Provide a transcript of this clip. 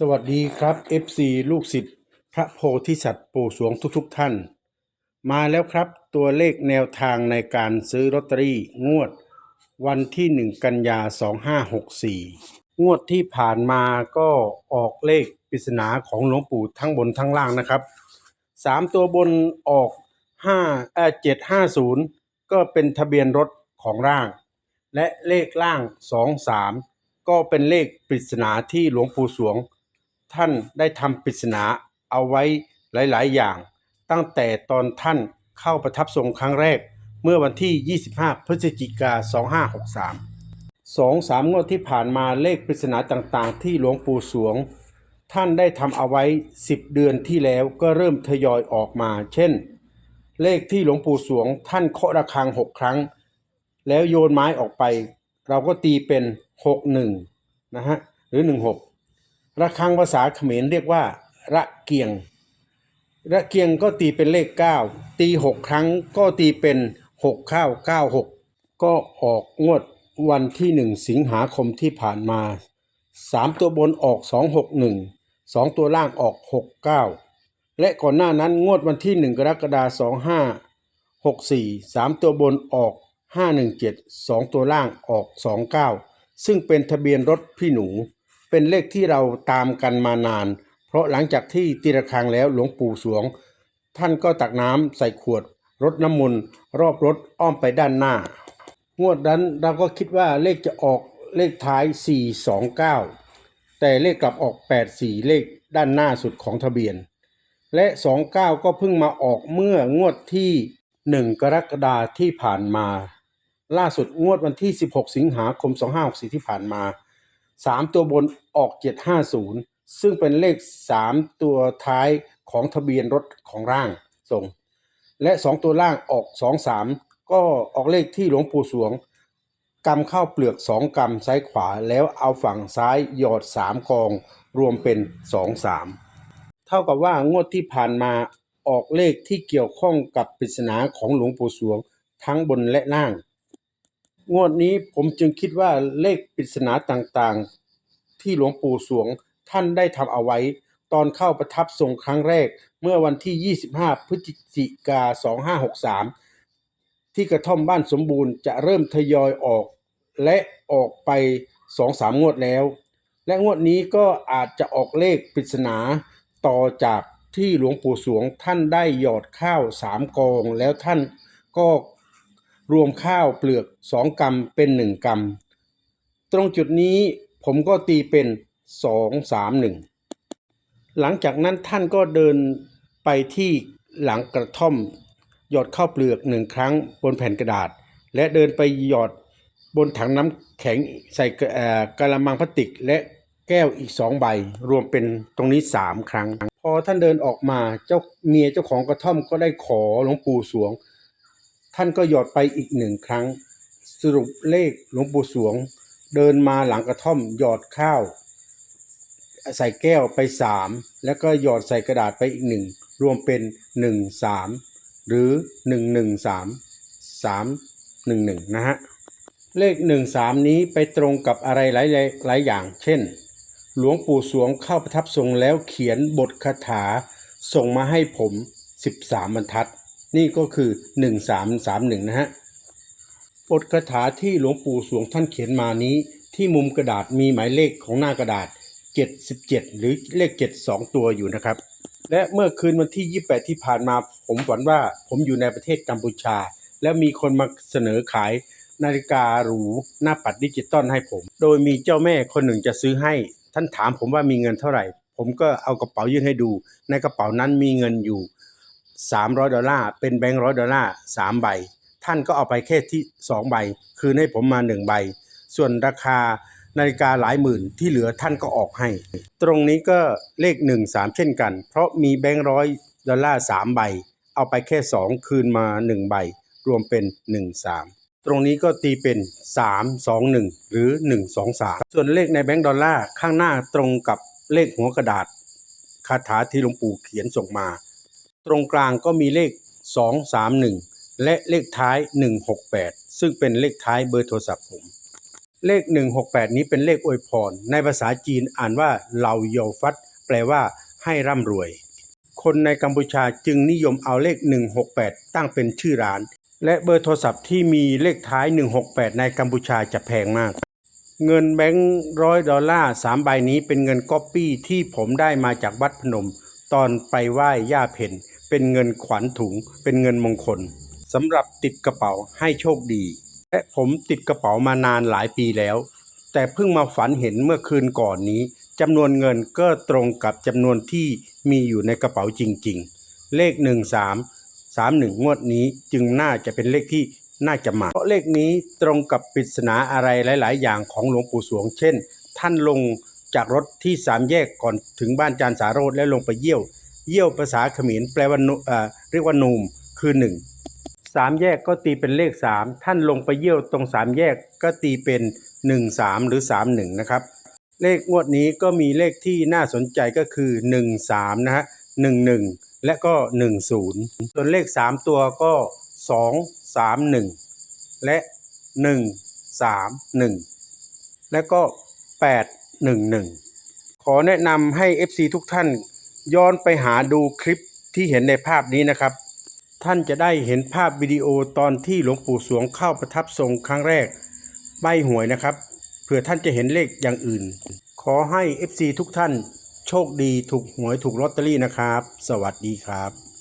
สวัสดีครับ FC ลูกศิษย์พระโพธิสัตว์ปู่สวงทุกๆทท่าน มาแล้วครับตัวเลขแนวทางในการซื้อลอตเตอรี่งวด วันที่ 1 กันยา 2564 งวดที่ผ่านมาก็ออกเลขปริศนาของหลวงปู่ทั้งบนทั้งล่างนะครับ 3 ตัวบนออก5เอ่อ750 ก็เป็นทะเบียนรถของร่าง และเลขล่าง 23 ก็เป็นเลขปริศนาที่หลวงปู่สวง ท่านได้ทำปริศนาเอาไว้หลาย ๆ อย่าง ตั้งแต่ตอนท่านเข้าประทับทรงครั้งแรก เมื่อวันที่ 25 พฤศจิกา 2563สองสามงวดที่ผ่านมาเลขปริศนาต่างๆ ที่หลวงปู่สวง ท่านได้ทำเอาไว้ 10 เดือนที่แล้วก็เริ่มทยอยออกมา เช่น เลขที่หลวงปู่สวง ท่านเคาะระฆัง 6 ครั้ง แล้วโยนไม้ออกไป เราก็ตีเป็น 61 นะฮะ หรือ 16 ระฆังภาษาเขมรเรียกว่า ระเกียง ระเกียงก็ตีเป็นเลข 9 ตี 6 ครั้งก็ตีเป็น 6 ข้าว 96 ก็ออกงวดวันที่ 1 สิงหาคมที่ผ่านมา 3 ตัวบนออก 261 2 ตัวล่างออก 69 และก่อนหน้านั้นงวดวันที่ 1 กรกฎาคม2564 3 ตัวบนออก 517 2 ตัวล่างออก 29 ซึ่งเป็นทะเบียนรถพี่หนู เป็นเลขที่เราตามกันมานาน เพราะหลังจากที่ตีระฆังแล้วหลวงปู่สวง ท่านก็ตักน้ำใส่ขวดรดน้ำมนต์รอบรถอ้อมไปด้านหน้างวดนั้นเราก็คิดว่าเลขจะออกเลขท้าย 429 แต่เลขกลับออก 84 เลขด้านหน้าสุดของทะเบียน และ 29 ก็เพิ่งมาออกเมื่องวดที่ 1 กรกฎาคมที่ผ่านมา ล่าสุดงวดวันที่ 16 สิงหาคม 2564 ที่ผ่านมา 3ตัวบนออก 750 ซึ่งเป็นเลข 3 ตัวท้ายของทะเบียนรถของร่างทรง และ 2 ตัวล่างออก 23 ก็ออกเลขที่หลวงปู่สวงกำเข้าวเปลือก 2กำซ้ายขวาแล้วเอาฝั่งซ้ายหยอด 3 กอง รวมเป็น 2 3 เท่ากับว่างวดที่ผ่านมาออกเลขที่เกี่ยวข้องกับปริศนาของหลวงปู่สวง ทั้งบนและล่าง งวดนี้ผมจึงคิดว่าเลขปริศนาต่างๆ ที่หลวงปู่สวงท่านได้ทำเอาไว้ ตอนเข้าประทับทรงครั้งแรก เมื่อวันที่ 25 พฤศจิกา 2563 ที่กระท่อมบ้านสมบูรณ์จะเริ่มทยอยออก และออกไป 2-3 งวดแล้ว และงวดนี้ก็อาจจะออกเลขปริศนาต่อจากที่หลวงปู่สวงท่านได้หยอดข้าวสามกองแล้วท่านก็ รวมข้าวเปลือกสองกำเป็นหนึ่งกำตรงจุดนี้ผมก็ตีเป็นสองสามหนึ่งหลังจากนั้นท่านก็เดินไปที่หลังกระท่อม หยอดข้าวเปลือกหนึ่งครั้งบนแผ่นกระดาษ และเดินไปหยอดบนถังน้ำแข็งใส่กระเอ่อกระมังพลาสติกและแก้วอีกสองใบ รวมเป็นตรงนี้สามครั้ง พอท่านเดินออกมาเจ้าเมียเจ้าของกระท่อมก็ได้ขอหลวงปู่สวง ท่านก็หยอดไปอีกหนึ่งครั้ง สรุปเลขหลวงปู่สวง เดินมาหลังกระท่อมหยอดข้าว ใส่แก้วไปสามแล้วก็หยอดใส่กระดาษไปอีกหนึ่งรวมเป็นหนึ่งสามหรือหนึ่งหนึ่งสามสามหนึ่งหนึ่งนะฮะเลขหนึ่งสามนี้ไปตรงกับอะไรหลายหลายอย่าง เช่น หลวงปู่สวงเข้าประทับทรงแล้วเขียนบทคาถาส่งมาให้ผม 13 บรรทัด นี่ก็คือ 1331 นะฮะบทคาถาที่หลวงปู่สวงท่านเขียนมานี้ ที่มุมกระดาษมีหมายเลขของหน้ากระดาษ 77 หรือเลข 7 2 ตัวอยู่นะครับ และเมื่อคืนวันที่ 28 ที่ผ่านมาผมฝันว่าผมอยู่ในประเทศกัมพูชา แล้วมีคนมาเสนอขายนาฬิกาหรูหน้าปัดดิจิตอลให้ผม โดยมีเจ้าแม่คนหนึ่งจะซื้อให้ ท่านถามผมว่ามีเงินเท่าไหร่ ผมก็เอากระเป๋ายื่นให้ดู ในกระเป๋านั้นมีเงินอยู่ 300 ดอลลาร์ เป็นแบงค์ร้อยดอลลาร์3ใบ ท่านก็เอาไปแค่ที่ 2 ใบ คืนให้ผมมา 1 ใบ ส่วนราคานาฬิกาหลายหมื่นที่เหลือท่านก็ออกให้ ตรงนี้ก็เลข 1 3 เช่นกัน เพราะมีแบงค์ร้อยดอลลาร์3ใบ เอาไปแค่ 2 คืนมา 1 ใบ รวมเป็น 1 3ตรงนี้ก็ตีเป็น 3 2 1 หรือ 1 2 3 ส่วนเลขในแบงค์ดอลลาร์ข้างหน้าตรงกับเลขหัวกระดาษ คาถาที่หลวงปู่เขียนส่งมา ตรงกลางก็มีเลข 231 และเลขท้าย 168 ซึ่งเป็นเลขท้ายเบอร์โทรศัพท์ผม เลข 168 นี้เป็นเลขอวยพร ในภาษาจีนอ่านว่าเหลาโยฟัดแปลว่าให้ร่ำรวย คนในกัมพูชาจึงนิยมเอาเลข 168 ตั้งเป็นชื่อร้าน และเบอร์โทรศัพท์ที่มีเลขท้าย 168 ในกัมพูชาจะแพงมากเงินแบงค์ร้อยดอลลาร์สามใบนี้เป็นเงินก๊อปปี้ที่ผมได้มาจากวัดพนม ตอนไปไหว้ย่าเพน เป็นเงินขวัญถุง เป็นเงินมงคลสำหรับติดกระเป๋าให้โชคดี และผมติดกระเป๋ามานานหลายปีแล้ว แต่เพิ่งมาฝันเห็นเมื่อคืนก่อนนี้จำนวนเงินก็ตรงกับจำนวนที่มีอยู่ในกระเป๋าจริง ๆ เลข 13 31 งวดนี้จึงน่าจะเป็นเลขที่น่าจะมา เพราะเลขนี้ตรงกับปริศนาอะไรหลาย ๆ อย่างของหลวงปู่สวง เช่น ท่านลงจากรถที่สามแยกก่อนถึงบ้านจานสาโรธแล้วลงไปเยี่ยว เยี่ยวภาษาเขมรแปลว่านุเอ่อเรียกว่านูมคือหนึ่งสามแยกก็ตีเป็นเลขสามท่านลงไปเยี่ยวตรงสามแยกก็ตีเป็นหนึ่งสามหรือสามหนึ่งนะครับ เลขงวดนี้ก็มีเลขที่น่าสนใจก็คือหนึ่งสามนะฮะหนึ่งหนึ่งและก็หนึ่งศูนย์ส่วนเลขสามตัวก็สองสามหนึ่งและหนึ่งสามหนึ่งและก็แปดหนึ่งหนึ่งขอแนะนำให้ FC ทุกท่าน ย้อนไปหาดูคลิปที่เห็นในภาพนี้นะครับ ท่านจะได้เห็นภาพวิดีโอตอนที่หลวงปู่สวงเข้าประทับทรงครั้งแรกใบหวยนะครับเผื่อท่านจะเห็นเลขอย่างอื่น ขอให้ FC ทุกท่านโชคดีถูกหวยถูกลอตเตอรี่นะครับ สวัสดีครับ